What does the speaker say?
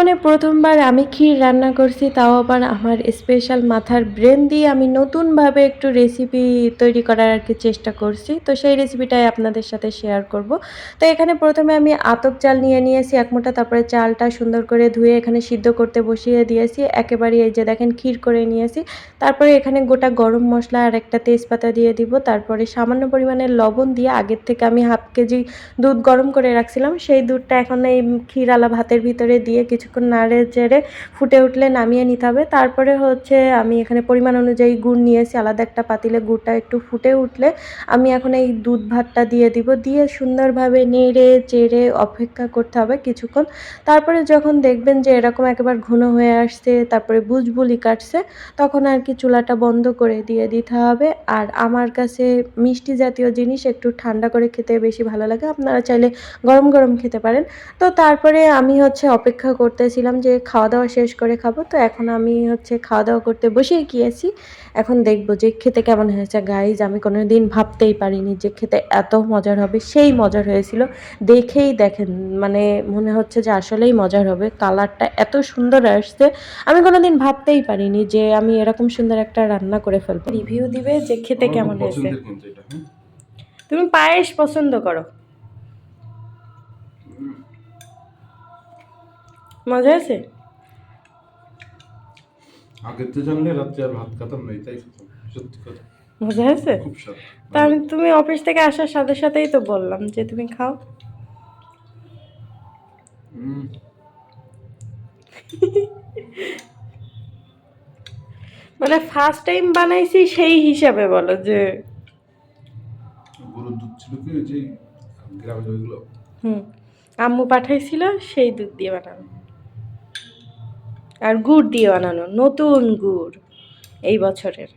জীবনে প্রথমবার আমি ক্ষীর রান্না করছি, তাও আবার আমার স্পেশাল মাথার ব্রেন দিয়ে আমি নতুনভাবে একটু রেসিপি তৈরি করার আর কি চেষ্টা করছি। তো সেই রেসিপিটাই আপনাদের সাথে শেয়ার করব। তো এখানে প্রথমে আমি আতপ চাল নিয়ে নিয়েছি, এক মোটা তারপরে চালটা সুন্দর করে ধুয়ে এখানে সিদ্ধ করতে বসিয়ে দিয়েছি। একেবারে এই যে দেখেন ক্ষীর করে নিয়েছি। তারপরে এখানে গোটা গরম মশলা আর একটা তেজপাতা দিয়ে দিব। তারপরে সামান্য পরিমাণে লবণ দিয়ে আগের থেকে আমি হাফ কেজি দুধ গরম করে রাখছিলাম। সেই দুধটা এখন এই ক্ষীরালা ভাতের ভিতরে দিয়ে কিছুক্ষণ নাড়ে চেড়ে ফুটে উঠলে নামিয়ে নিতে হবে। তারপরে হচ্ছে আমি এখানে পরিমাণ অনুযায়ী গুড় নিয়েছি, আলাদা একটা পাতিলে গুড়টা একটু ফুটে উঠলে আমি এখন এই দুধ ভাতটা দিয়ে দিব। দিয়ে সুন্দরভাবে নেড়ে চেড়ে অপেক্ষা করতে হবে কিছুক্ষণ। তারপরে যখন দেখবেন যে এরকম একেবারে ঘন হয়ে আসছে, তারপরে বুজবুলি কাটছে, তখন আর কি চুলাটা বন্ধ করে দিয়ে দিতে হবে। আর আমার কাছে মিষ্টি জাতীয় জিনিস একটু ঠান্ডা করে খেতে বেশি ভালো লাগে। আপনারা চাইলে গরম গরম খেতে পারেন। তো তারপরে আমি হচ্ছে অপেক্ষা করতেছিলাম যে খাওয়া দাওয়া শেষ করে খাব তো এখন আমি হচ্ছে খাওয়া দাওয়া করতে বসেই গিয়েছি। এখন দেখব যে খেতে কেমন হয়েছে। গাইজ আমি কোনো দিন ভাবতেই পারিনি যে খেতে এত মজার হবে সেই মজার হয়েছিল। দেখেই দেখেন মানে মনে হচ্ছে যে আসলেই মজার হবে। কালারটা এত সুন্দর আসছে আমি কোনো দিন ভাবতেই পারিনি যে আমি এরকম সুন্দর একটা রান্না করে ফেলব। রিভিউ দিবে যে খেতে কেমন হয়েছে। হ্যাঁ? তুমি পায়েস পছন্দ করো। মজা আছে আগের তো জানলে রাত্রে আর ভাত খেতাম না এটাই সত্যি কথা মজা আছে খুব স্বাদ। তা আমি তুমি অফিস থেকে আসার সাথে সাথেই তো বললাম যে তুমি খাও। মানে ফার্স্ট টাইম বানাইছি সেই হিসাবে বলো যে গরুর দুধ ছিল কি যে গ্রামে ওইগুলো? হুম আম্মু পাঠাইছিল সেই দুধ দিয়ে বানানো আর গুড় দিয়ে বানানো নতুন গুড় এই বছরের।